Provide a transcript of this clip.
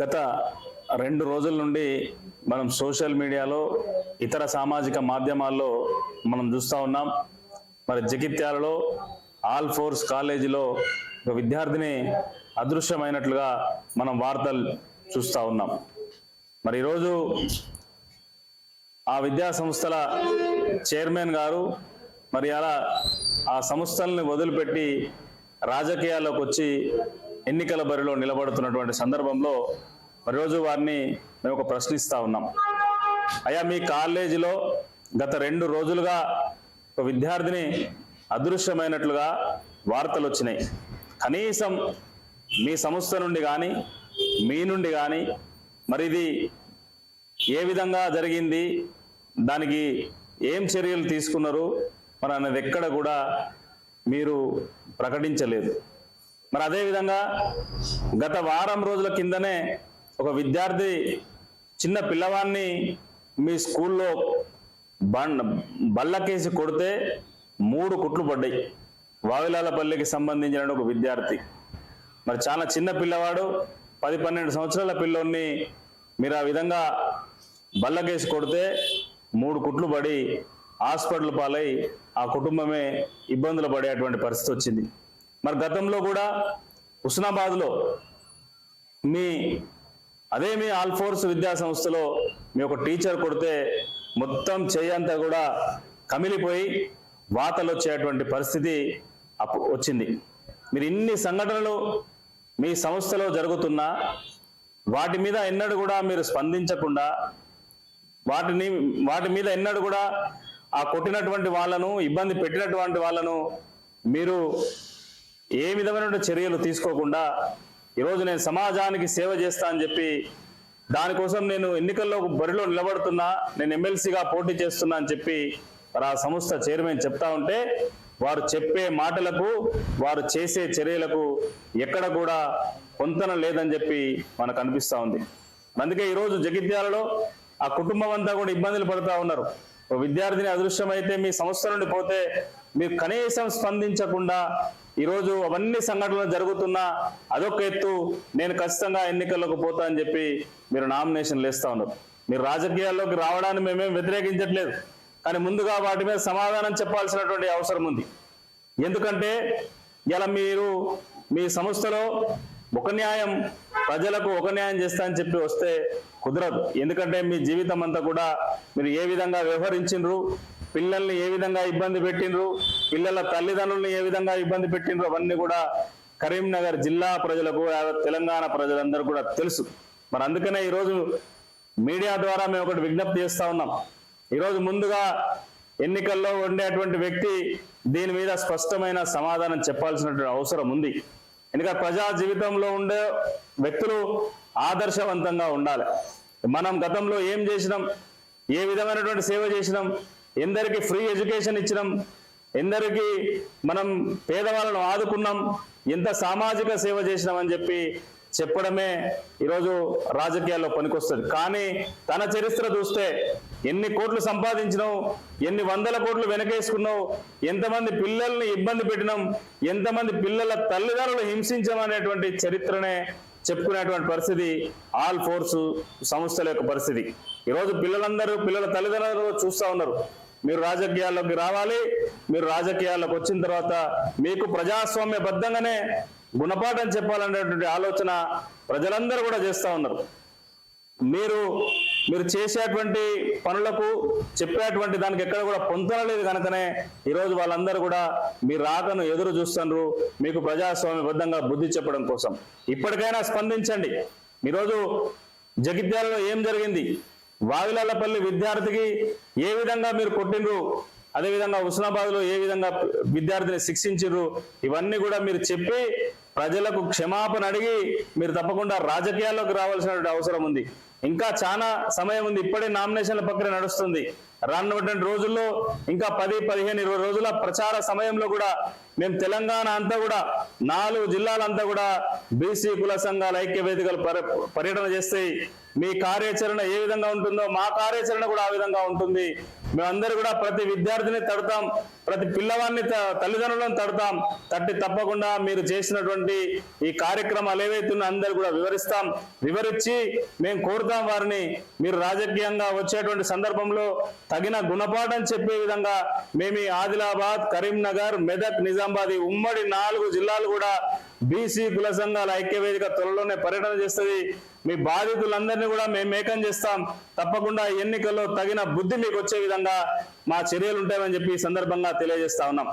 గత రెండు రోజుల నుండి మనం సోషల్ మీడియాలో ఇతర సామాజిక మాధ్యమాల్లో మనం చూస్తూ ఉన్నాం. మరి జగిత్యాలలో ఆల్ ఫోర్స్ కాలేజీలో ఒక విద్యార్థిని అదృశ్యమైనట్లుగా మనం వార్తలు చూస్తూ ఉన్నాం. మరి ఈరోజు ఆ విద్యా సంస్థల చైర్మన్ గారు మరి అలా ఆ సంస్థల్ని వదిలిపెట్టి రాజకీయాల్లోకి వచ్చి ఎన్నికల బరిలో నిలబడుతున్నటువంటి సందర్భంలో మరి రోజు వారిని మేము ఒక ప్రశ్నిస్తా ఉన్నాం. అయ్యా మీ కాలేజీలో గత రెండు రోజులుగా ఒక విద్యార్థిని అదృశ్యమైనట్లుగా వార్తలు వచ్చినాయి. కనీసం మీ సంస్థ నుండి కానీ మీ నుండి కానీ మరి ఇది ఏ విధంగా జరిగింది దానికి ఏం చర్యలు తీసుకున్నారు మరి అనేది ఎక్కడ కూడా మీరు ప్రకటించలేదు. మరి అదేవిధంగా గత వారం రోజుల కిందనే ఒక విద్యార్థి చిన్న పిల్లవాడిని మీ స్కూల్లో బండ్ బల్లకేసి కొడితే మూడు కుట్లు పడ్డాయి. వావిలాలపల్లికి సంబంధించిన ఒక విద్యార్థి. మరి చాలా చిన్న పిల్లవాడు పది పన్నెండు సంవత్సరాల పిల్లోని మీరు ఆ విధంగా బల్లకేసి కొడితే మూడు కుట్లు పడి హాస్పిటల్ పాలై ఆ కుటుంబమే ఇబ్బందులు పడేటువంటి పరిస్థితి వచ్చింది. మరి గతంలో కూడా హుస్నాబాద్లో మీ అదే మీ ఆల్ఫోర్స్ విద్యా సంస్థలో మీ ఒక టీచర్ కొడితే మొత్తం చేయంతా కూడా కమిలిపోయి వాతలు వచ్చేటువంటి పరిస్థితి అప్పు వచ్చింది. మీరు ఇన్ని సంఘటనలు మీ సంస్థలో జరుగుతున్నా వాటి మీద ఎన్నడూ కూడా మీరు స్పందించకుండా వాటిని వాటి మీద ఎన్నడూ కూడా ఆ కొట్టినటువంటి వాళ్ళను ఇబ్బంది పెట్టినటువంటి వాళ్ళను మీరు ఏ విధమైన చర్యలు తీసుకోకుండా ఈరోజు నేను సమాజానికి సేవ చేస్తా అని చెప్పి దానికోసం నేను ఎన్నికల్లో బరిలో నిలబడుతున్నా నేను ఎమ్మెల్సీగా పోటీ చేస్తున్నా అని చెప్పి మరి ఆ సంస్థ చైర్మన్ చెప్తా ఉంటే వారు చెప్పే మాటలకు వారు చేసే చర్యలకు ఎక్కడ కూడా పొంతన లేదని చెప్పి మనకు అనిపిస్తూ ఉంది. అందుకే ఈరోజు జగిత్యాలలో ఆ కుటుంబం అంతా కూడా ఇబ్బందులు పడుతూ ఉన్నారు. విద్యార్థిని అదృశ్యమైతే మీ సంస్థ నుండి పోతే మీరు కనీసం స్పందించకుండా ఈరోజు అవన్నీ సంఘటనలు జరుగుతున్నా అదొక ఎత్తు. నేను ఖచ్చితంగా ఎన్నికల్లోకి పోతా అని చెప్పి మీరు నామినేషన్లు వేస్తా ఉన్నారు. మీరు రాజకీయాల్లోకి రావడాన్ని మేమేం వ్యతిరేకించట్లేదు. కానీ ముందుగా వాటి మీద సమాధానం చెప్పాల్సినటువంటి అవసరం ఉంది. ఎందుకంటే ఇలా మీరు మీ సంస్థలో ఒక న్యాయం ప్రజలకు ఒక న్యాయం చేస్తా అని చెప్పి వస్తే కుదరదు. ఎందుకంటే మీ జీవితం అంతా కూడా మీరు ఏ విధంగా వ్యవహరించిండ్రు పిల్లల్ని ఏ విధంగా ఇబ్బంది పెట్టిండ్రు పిల్లల తల్లిదండ్రులను ఏ విధంగా ఇబ్బంది పెట్టిండ్రు అవన్నీ కూడా కరీంనగర్ జిల్లా ప్రజలకు తెలంగాణ ప్రజలందరూ కూడా తెలుసు. మరి అందుకనే ఈరోజు మీడియా ద్వారా మేము ఒకటి విజ్ఞప్తి చేస్తా ఉన్నాం. ఈరోజు ముందుగా ఎన్నికల్లో ఉండేటువంటి వ్యక్తి దీని మీద స్పష్టమైన సమాధానం చెప్పాల్సినటువంటి అవసరం ఉంది. ఎందుకంటే ప్రజా జీవితంలో ఉండే వ్యక్తులు ఆదర్శవంతంగా ఉండాలి. మనం గతంలో ఏం చేసినాం? ఏ విధమైనటువంటి సేవ చేసినాం? ఎందరికి ఫ్రీ ఎడ్యుకేషన్ ఇచ్చినాం? ఎందరికి మనం పేదవాళ్ళను ఆదుకున్నాం ఎంత సామాజిక సేవ చేసినామని చెప్పి చెప్పడమే ఈరోజు రాజకీయాల్లో పనికొస్తుంది. కానీ తన చరిత్ర చూస్తే ఎన్ని కోట్లు సంపాదించినావు ఎన్ని వందల కోట్లు వెనకేసుకున్నావు ఎంతమంది పిల్లల్ని ఇబ్బంది పెట్టినాం ఎంతమంది పిల్లల తల్లిదండ్రులు హింసించమనేటువంటి చరిత్రనే చెప్పుకునేటువంటి పరిస్థితి ఆల్ ఫోర్స్ సంస్థల యొక్క పరిస్థితి. ఈరోజు పిల్లలందరూ పిల్లల తల్లిదండ్రులు చూస్తూ ఉన్నారు. మీరు రాజకీయాల్లోకి రావాలి మీరు రాజకీయాల్లోకి వచ్చిన తర్వాత మీకు ప్రజాస్వామ్యబద్ధంగానే గుణపాఠం చెప్పాలనేటువంటి ఆలోచన ప్రజలందరూ కూడా చేస్తూ ఉన్నారు. మీరు మీరు చేసేటువంటి పనులకు చెప్పేటువంటి దానికి ఎక్కడ కూడా పొంతన లేదు కనుకనే ఈరోజు వాళ్ళందరూ కూడా మీ రాకను ఎదురు చూస్తున్నారు. మీకు ప్రజాస్వామ్యబద్ధంగా బుద్ధి చెప్పడం కోసం. ఇప్పటికైనా స్పందించండి. ఈరోజు జగిత్యాలలో ఏం జరిగింది? వావిలాలపల్లి విద్యార్థికి ఏ విధంగా మీరు కొట్టిండ్రు? అదేవిధంగా హుస్నాబాద్లో ఏ విధంగా విద్యార్థిని శిక్షించరు ఇవన్నీ కూడా మీరు చెప్పి ప్రజలకు క్షమాపణ అడిగి మీరు తప్పకుండా రాజకీయాల్లోకి రావాల్సిన అవసరం ఉంది. ఇంకా చాలా సమయం ఉంది. ఇప్పుడే నామినేషన్ల ప్రక్రియ నడుస్తుంది. రానున్నటువంటి రోజుల్లో ఇంకా పది పదిహేను ఇరవై రోజుల ప్రచార సమయంలో కూడా మేము తెలంగాణ అంతా కూడా నాలుగు జిల్లాలంతా కూడా బీసీ కుల సంఘాల ఐక్య వేదికలు పర్యటన చేస్తాయి మీ కార్యాచరణ ఏ విధంగా ఉంటుందో మా కార్యాచరణ కూడా ఆ విధంగా ఉంటుంది. మేమందరూ కూడా ప్రతి విద్యార్థిని తడతాం ప్రతి పిల్లవాడిని త- తల్లిదండ్రులను తడతాం. తట్టి తప్పకుండా మీరు చేసినటువంటి ఈ కార్యక్రమాలు ఏవైతున్నాయో అందరు కూడా వివరిస్తాం. వివరించి మేము కోరుతాం వారిని. మీరు రాజకీయంగా వచ్చేటువంటి సందర్భంలో తగిన గుణపాఠం చెప్పే విధంగా మేము ఆదిలాబాద్ కరీంనగర్ మెదక్ నిజామాబాద్ ఉమ్మడి నాలుగు జిల్లాలు కూడా బీసీ కుల సంఘాల ఐక్యవేదిక త్వరలోనే పర్యటన చేస్తుంది. మీ బాధితులందరినీ కూడా మేము మేకం చేస్తాం. తప్పకుండా ఎన్నికల్లో తగిన బుద్ధి మీకు వచ్చే విధంగా మా చర్యలు ఉంటాయని చెప్పి ఈ సందర్భంగా తెలియజేస్తా ఉన్నాం.